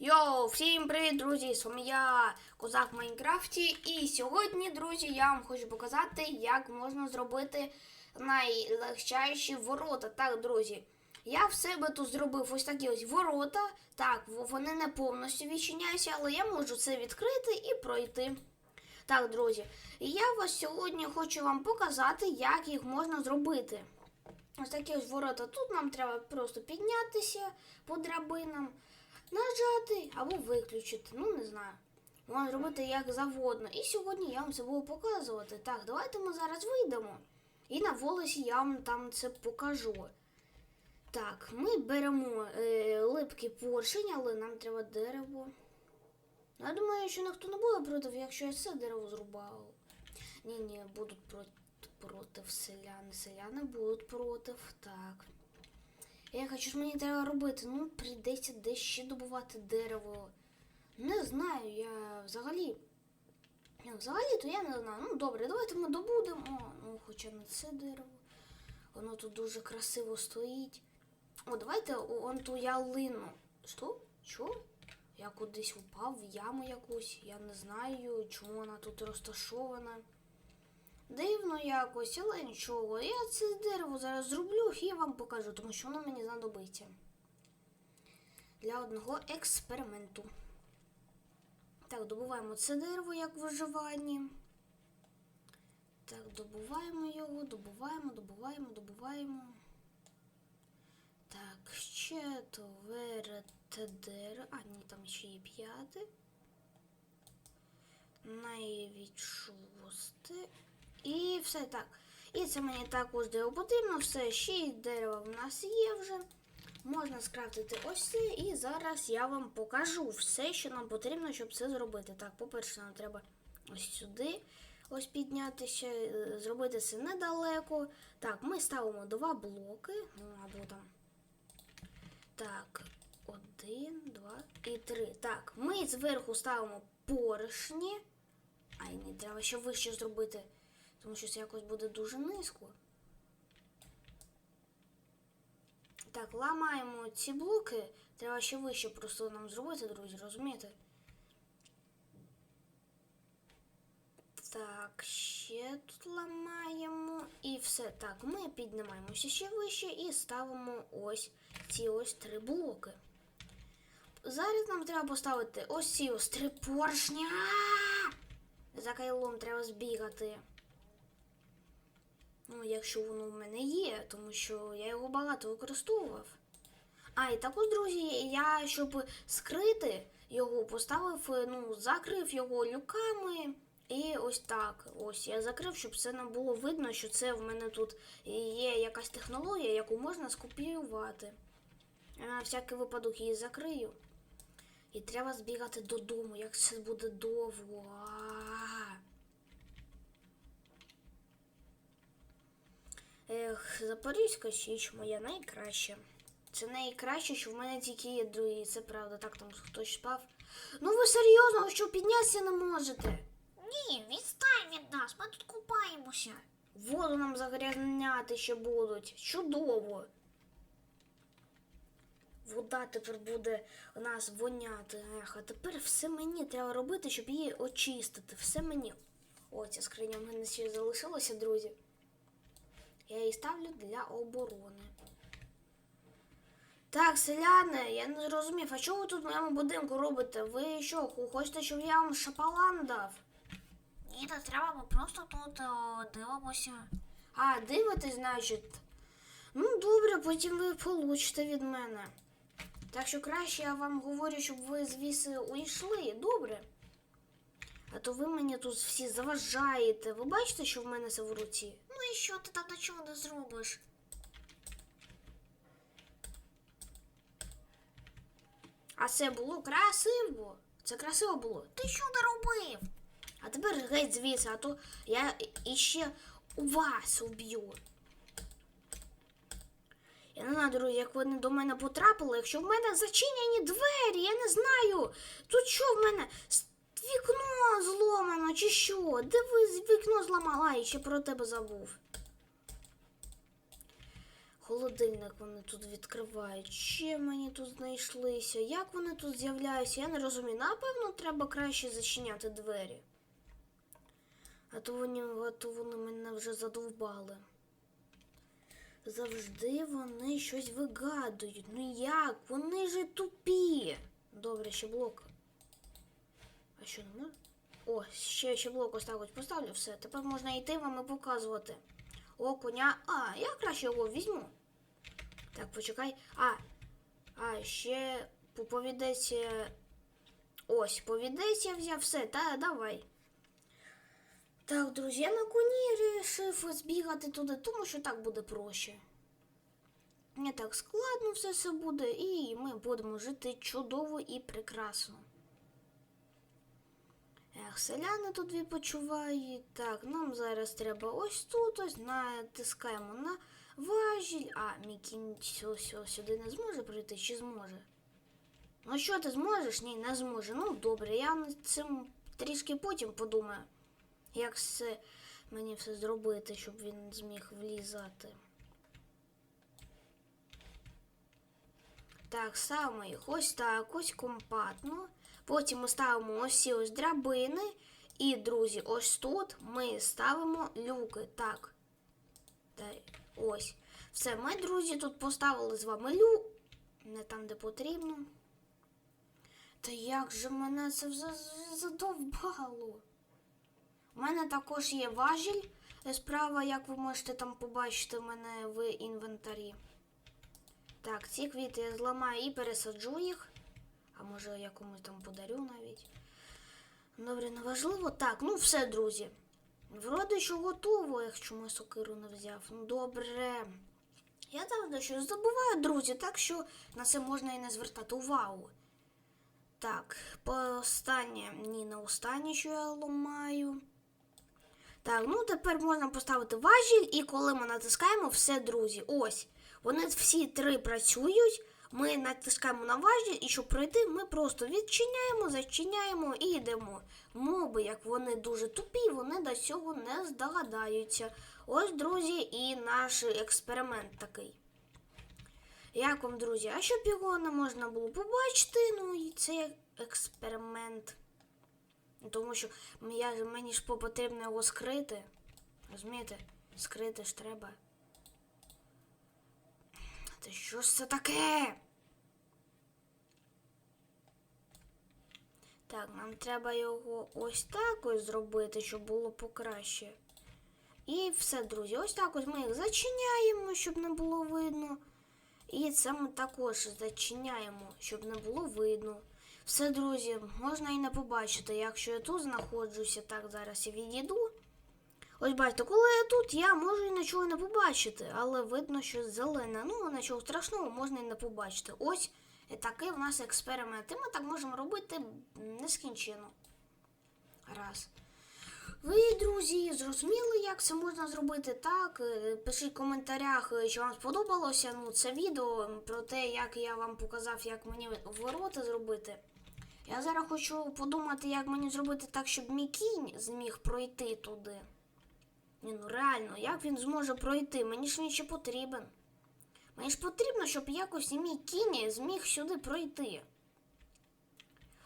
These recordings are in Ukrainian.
Йоу, всім привіт, друзі! З вами я, Козак в Майнкрафті. І сьогодні, друзі, я вам хочу показати, як можна зробити найлегчайші ворота. Так, друзі, я в себе тут зробив ось такі ось ворота. Так, вони не повністю відчиняються, але я можу це відкрити і пройти. Так, друзі, і я вас сьогодні хочу вам показати, як їх можна зробити. Ось такі ось ворота. Тут нам треба просто піднятися по драбинам, нажати або виключити. Ну, не знаю. Можна зробити як завгодно. І сьогодні я вам це буду показувати. Так, давайте ми зараз вийдемо. І на волосі я вам там це покажу. Так, ми беремо е, липкий поршень, але нам треба дерево. Я думаю, що ніхто не буде проти, якщо я це дерево зрубав. Ні, ні, будуть проти, проти селяни. Селяни будуть проти. Так. Я хочу, що мені треба робити. Ну, прийдеться десь ще добувати дерево. Не знаю, я взагалі. Ну, взагалі, то я не знаю. Ну, добре, давайте ми добудемо. Ну, хоча не це дерево. Воно тут дуже красиво стоїть. О, давайте он ту ялину. Що? Що? Я кудись упав в яму якусь. Я не знаю, чому вона тут розташована. Дивно якось, але нічого. Я це дерево зараз зроблю і вам покажу, тому що воно мені знадобиться. Для одного експерименту. Так, добуваємо це дерево як в виживанні. Так, добуваємо його, добуваємо, добуваємо, добуваємо. Так, четверте дерево. А, ні, там ще є п'яте. Навіть шосте. І все так. І це мені також дерево потрібно. Все, шість дерева в нас є вже. Можна скрафтити ось це. І зараз я вам покажу все, що нам потрібно, щоб це зробити. Так, по-перше, нам треба ось сюди ось піднятися, е, зробити це недалеко. Так, ми ставимо два блоки. Ну, або там. Так, один, два і три. Так, ми зверху ставимо поршні. Ай, не треба ще вище зробити, тому що це якось буде дуже низько. Так, ламаємо ці блоки. Треба ще вище просто нам зробити, друзі, розумієте? Так, ще тут ламаємо. І все. Так, ми піднімаємося ще вище і ставимо ось ці ось три блоки. Зараз нам треба поставити ось ці ось три поршні. За кайлом треба збігати. Ну, якщо воно в мене є, тому що я його багато використовував. А, і також, друзі, я, щоб скрити його, поставив, е, ну, закрив його люками. І ось так. Ось я закрив, щоб це не було видно, що це в мене тут є якась технологія, яку можна скопіювати. На всякий випадок її закрию. І треба збігати додому, як це буде довго. А-а-а. Ех, Запорізька Січ моя найкраща. Це найкраще, що в мене тільки є другі, це правда, так там хтось спав. Ну ви серйозно, що піднятися не можете? Ні, відстань від нас, ми тут купаємося. Воду нам загрязняти ще будуть. Чудово. Вода тепер буде у нас воняти. Ех, а тепер все мені треба робити, щоб її очистити. Все мені. О, ця скриня в мене ще залишилася, друзі. Я її ставлю для оборони. Так, селяни, я не зрозумів, а що ви тут в моєму будинку робите? Ви що, хочете, щоб я вам шапалан дав? Ні, не треба, ми просто тут о, дивимося. А, дивитесь, значить. Ну, добре, потім ви получите від мене. Так що краще я вам говорю, щоб ви звідси уйшли, добре? А то ви мені тут всі заважаєте. Ви бачите, що в мене це в руці? Ну і що ти там нічого не зробиш? А це було красиво. Це красиво було. Ти що не робив? А тепер геть звідси, а то я іще у вас уб'ю. Я не знаю, друзі, як вони до мене потрапили, якщо в мене зачинені двері, я не знаю. Тут що в мене? Вікно зломано, чи що? Де ви вікно зламала? І ще про тебе забув. Холодильник вони тут відкривають. Ще мені тут знайшлися. Як вони тут з'являються? Я не розумію. Напевно, треба краще зачиняти двері. А то вони, а то вони мене вже задовбали. Завжди вони щось вигадують. Ну як? Вони же тупі. Добре, ще блок. Що не можна? О, ще, ще блок ось поставлю все. Тепер можна йти вам і показувати. О, коня. А, я краще його візьму. Так, почекай. А, а ще по- повідець. е, Ось, повідець взяв все, та давай. Так, друзі, я на коні вирішив збігати туди, тому що так буде проще. Не так складно все це буде, і ми будемо жити чудово і прекрасно. Ех, селяни тут відпочивають. Так, нам зараз треба ось тут ось натискаємо на важіль. А, сю- сюди не зможе прийти чи зможе? Ну що ти зможеш? Ні, не зможе. Ну добре, я над цим трішки потім подумаю, як все мені все зробити, щоб він зміг влізати. Так, ставимо їх ось так, ось компактно. Потім ми ставимо ось ось драбини. І, друзі, ось тут ми ставимо люки. Так. Ось. Все, ми, друзі, тут поставили з вами люк. Не там, де потрібно. Та як же мене це задовбало? У мене також є важіль справа, як ви можете там побачити мене в інвентарі. Так, ці квіти я зламаю і пересаджу їх. А може я комусь там подарю навіть. Добре, неважливо. Так, ну все, друзі. Вроде що готово, якщо ми сокиру не взяв. Ну добре. Я завжди щось забуваю, друзі, так що на це можна і не звертати увагу. Так, останнє, ні, не останнє, що я ламаю. Так, ну тепер можна поставити важіль, і коли ми натискаємо, все, друзі, ось. Вони всі три працюють. Ми натискаємо на важіль, і щоб пройти, ми просто відчиняємо, зачиняємо і йдемо. Моби, як вони дуже тупі, вони до цього не здогадаються. Ось, друзі, і наш експеримент такий. Як вам, друзі? А щоб його не можна було побачити, ну і це експеримент. Тому що мені ж потрібно його скрити. Розумієте? Скрити ж треба. Та що ж це таке? Так, нам треба його ось так ось зробити, щоб було покраще. І все, друзі, ось так ось ми їх зачиняємо, щоб не було видно. І це ми також зачиняємо, щоб не було видно. Все, друзі, можна і не побачити, якщо я тут знаходжуся, так зараз я відійду. Ось бачите, коли я тут, я можу і нічого не побачити, але видно, що зелене. Ну, нічого страшного можна і не побачити. Ось такий в нас експеримент. І ми так можемо робити нескінченно. Раз. Ви, друзі, зрозуміли, як це можна зробити так? Е, Пишіть в коментарях, е, чи вам сподобалося ну, це відео про те, як я вам показав, як мені ворота зробити. Я зараз хочу подумати, як мені зробити так, щоб мій кінь зміг пройти туди. Ні, ну реально, як він зможе пройти? Мені ж він ще потрібен. Мені ж потрібно, щоб якось і мій кінь зміг сюди пройти.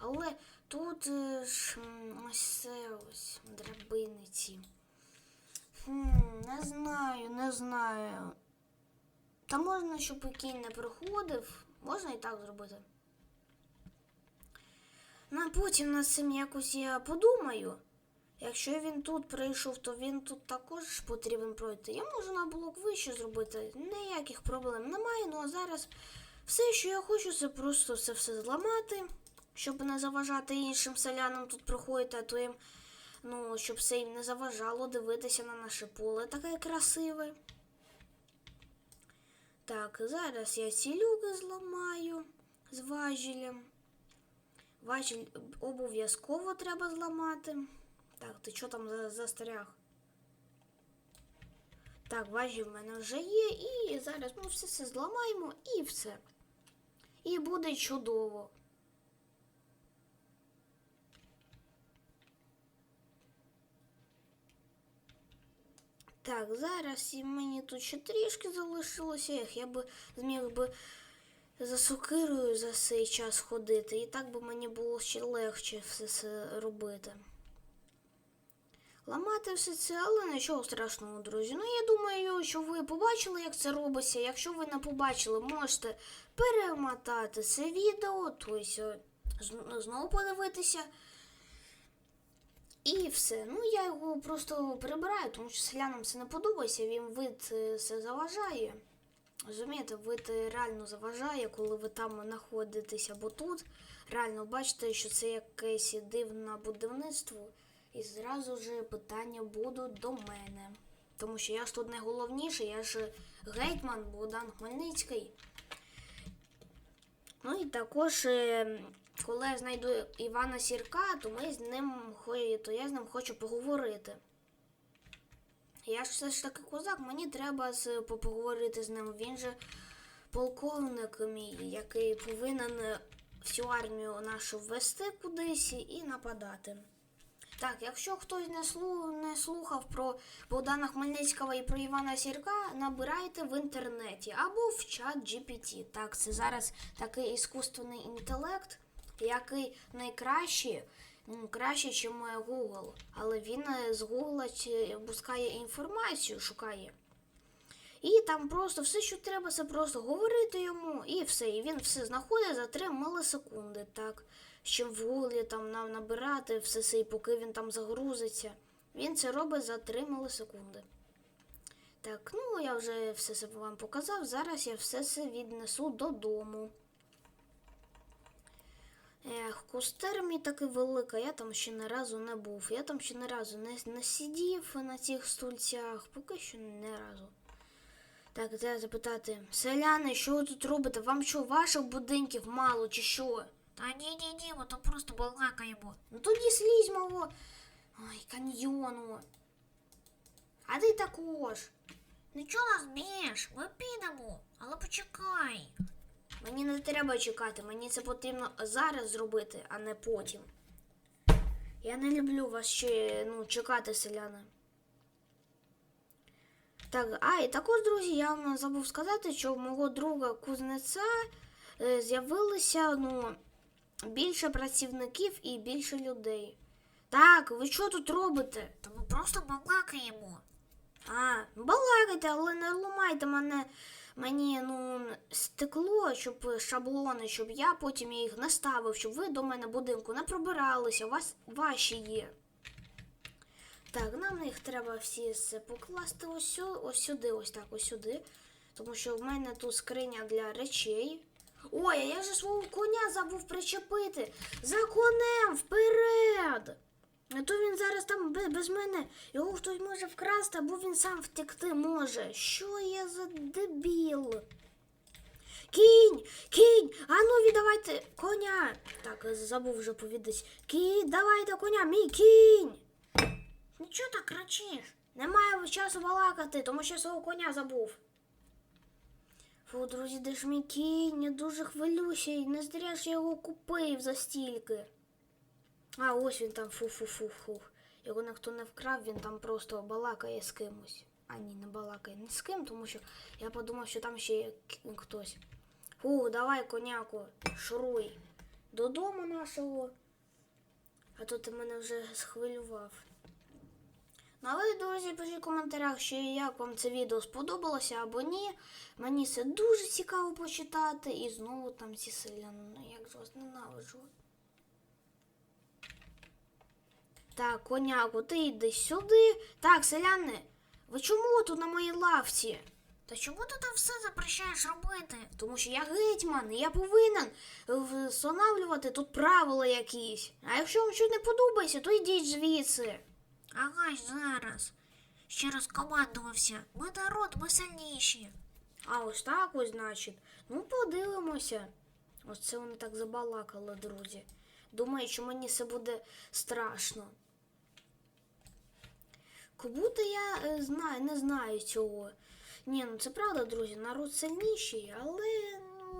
Але тут е, ж ось це ось драбини ці. Хм, не знаю, не знаю. Та можна, щоб і кінь не приходив. Можна і так зробити. Ну, а потім над цим якось я подумаю. Якщо він тут прийшов, то він тут також потрібен пройти. Я можу на блок вище зробити. Ніяких проблем немає. Ну а зараз все, що я хочу, це просто це все зламати, щоб не заважати іншим селянам тут проходити, а то їм, ну, щоб це їм не заважало дивитися на наше поле таке красиве. Так, зараз я ці люки зламаю з важілем. Важіль обов'язково треба зламати. Так, ти що там застряг? Так, важіль в мене вже є, і зараз ми все це зламаємо і все. І буде чудово. Так, зараз і мені тут ще трішки залишилося. Ех, я би зміг би за сокирою за цей час ходити, і так би мені було ще легше все це робити. Ламати все це, але нічого страшного, друзі. Ну, я думаю, що ви побачили, як це робиться. Якщо ви не побачили, можете перемотати це відео, тобто знову подивитися. І все. Ну, я його просто прибираю, тому що селянам це не подобається, він вид е, це заважає. Розумієте, вид е, реально заважає, коли ви там знаходитесь або тут. Реально бачите, що це якесь дивне будівництво. І зразу ж питання будуть до мене. Тому що я ж тут найголовніший, я ж гетьман Богдан Хмельницький. Ну і також, е, коли я знайду Івана Сірка, то ми з ним то я з ним хочу поговорити. Я ж все ж таки козак, мені треба поговорити з ним. Він же полковник мій, який повинен всю армію нашу ввести кудись і нападати. Так, якщо хтось не, слу, не слухав про Богдана Хмельницького і про Івана Сірка, набирайте в інтернеті або в чат GPT. Так, це зараз такий іскусственний інтелект, який найкращий, ну, краще, ніж Google. Але він е, з Google пускає інформацію, шукає. І там просто все, що треба, це просто говорити йому, і все. І він все знаходить за 3 мілісекунди, так. Щоб в гуглі там нам набирати все це, і поки він там загрузиться. Він це робить за 3 мілісекунди. Так, ну я вже все це вам показав. Зараз я все це віднесу додому. Ех, кустер мій такий велика, я там ще не разу не був. Я там ще не разу не, не сидів на цих стульцях, поки що не разу. Так, треба запитати, селяни, що ви тут робите? Вам що, ваших будинків мало чи що? Та ні, ні, ні, ми тут просто балакаємо. Ну тоді слізь мого. Ой, каньйону. А ти також. Нічого не змієш, ми підемо, але почекай. Мені не треба чекати, мені це потрібно зараз зробити, а не потім. Я не люблю вас ще ну, чекати, селяни. Так, а і також, друзі, я вам забув сказати, що у мого друга кузнеця е, з'явилося ну, більше працівників і більше людей. Так, ви що тут робите? Та ми просто балакаємо. А, балакайте, але не ламайте мене мені ну стекло, щоб шаблони, щоб я потім їх не ставив, щоб ви до мене будинку не пробиралися, у вас ваші є. Так, нам їх треба всі покласти ось, ось сюди, ось так, ось сюди. Тому що в мене тут скриня для речей. Ой, а я же свого коня забув причепити. За конем вперед! А то він зараз там без, мене. Його хтось може вкрасти, або він сам втекти може. Що я за дебіл? Кінь! Кінь! Ану, віддавайте коня! Так, забув вже повідати. Кінь, давайте коня, мій кінь! Ну чого так кричиш? Немає часу балакати, тому що свого коня забув. Фу, друзі, де ж мій кінь? Я дуже хвилюся і не зря ж я його купив за стільки. А, ось він там фу-фу-фу-фу. Його ніхто не вкрав, він там просто балакає з кимось. А ні, не балакає ні з ким, тому що я подумав, що там ще є хтось. Фу, давай, коняку, шуруй. Додому нашого. А то ти мене вже схвилював. Ну, а ви, друзі, пишіть в коментарях, що як вам це відео сподобалося або ні. Мені це дуже цікаво почитати. І знову там ці селяни. Ну, як ж вас ненавиджу. Так, коняку, ти йди сюди. Так, селяни, ви чому тут на моїй лавці? Та чому ти там все запрещаєш робити? Тому що я гетьман, і я повинен встановлювати тут правила якісь. А якщо вам щось не подобається, то йдіть звідси. Ага, зараз. Ще раз командувався. Ми народ, ми сильніші. А ось так ось, значить. Ну, подивимося. Ось це вони так забалакали, друзі. Думаю, що мені це буде страшно. Кабуто я е, знаю, не знаю цього. Ні, ну це правда, друзі, народ сильніший, але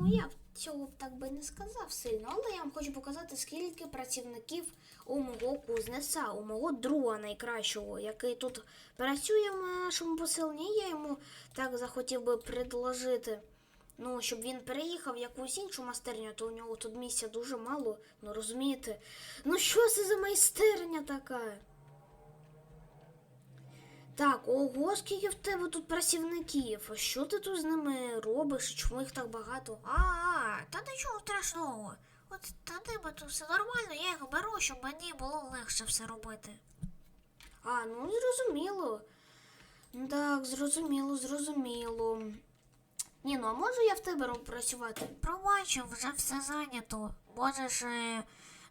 ну, я цього б так би не сказав сильно, але я вам хочу показати, скільки працівників у мого кузнеця, у мого друга найкращого, який тут працює в нашому поселенні. Я йому так захотів би предложити. Ну, щоб він переїхав в якусь іншу майстерню, то у нього тут місця дуже мало. Ну розумієте? Ну що це за майстерня така? Так, ого, скільки в тебе тут працівників? А що ти тут з ними робиш? Чому їх так багато? А, та нічого страшного. От та ніби тут все нормально, я їх беру, щоб мені було легше все робити. А, ну зрозуміло. Так, зрозуміло, зрозуміло. Ні, ну а можу я в тебе працювати? Пробачив, вже все зайнято. Можеш, е,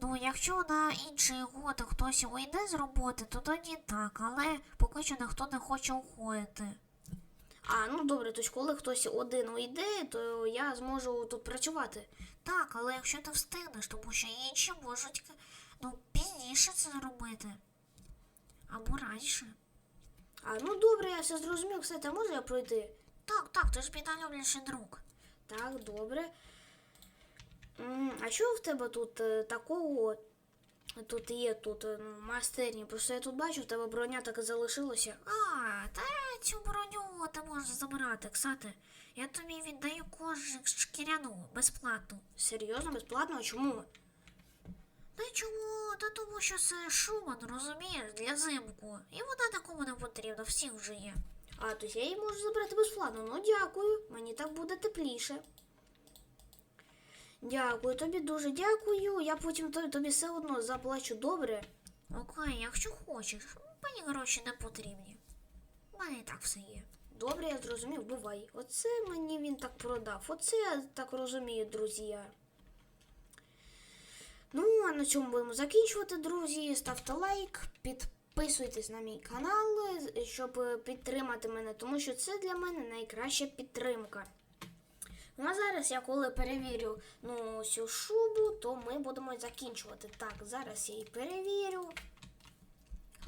ну, якщо на інший год хтось уйде з роботи, то тоді так, але поки що ніхто не хоче уходити. А, ну добре, тож коли хтось один уйде, то я зможу тут працювати. Так, але якщо ти встигнеш, тому що інші можуть ну, пізніше це зробити. Або раніше. А, ну добре, я все зрозумів. Кстати, а можу я пройти? Так, так, ти ж мій найлюбленіший друг. Так, добре. А що в тебе тут е, такого? Тут є тут е, ну, майстерні. Просто я тут бачу, в тебе броня так і залишилася. А, та цю броню ти можеш забирати, кстати. Я тобі віддаю кожик шкіряну безплатно. Серйозно, безплатно? А чому? Та чому? Та тому що це шуман, розумієш, для зимку. І вона нікому не потрібна, всіх вже є. А, то я її можу забрати безплатно. Ну дякую. Мені так буде тепліше. Дякую, тобі дуже дякую. Я потім тобі, тобі все одно заплачу добре. Окей, якщо хочеш, мені гроші не потрібні. У мене і так все є. Добре, я зрозумів, бувай. Оце мені він так продав. Оце я так розумію, друзі. Ну, а на цьому будемо закінчувати, друзі. Ставте лайк, підписуйтесь на мій канал, щоб підтримати мене, тому що це для мене найкраща підтримка. Ну а зараз я коли перевірю ну, цю шубу, то ми будемо закінчувати. Так, зараз я її перевірю.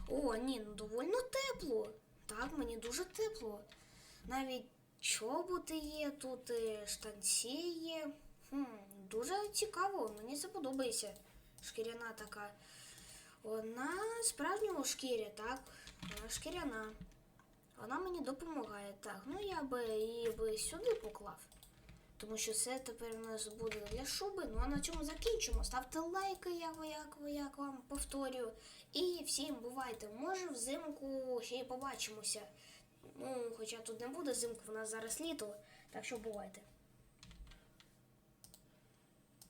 О, ні, ну довольно тепло. Так, мені дуже тепло. Навіть чоботи є, тут і штанці є. Хм, дуже цікаво, мені це. Шкіряна така. Вона справжнього шкіря, так? Вона шкіряна. Вона мені допомагає. Так, ну я би її би сюди поклав. Тому що це тепер у нас буде для шуби. Ну а на цьому закінчимо. Ставте лайки, ви- як, як вам повторюю. І всім бувайте. Може взимку ще й побачимося. Ну, хоча тут не буде взимку, в нас зараз літо. Так що бувайте.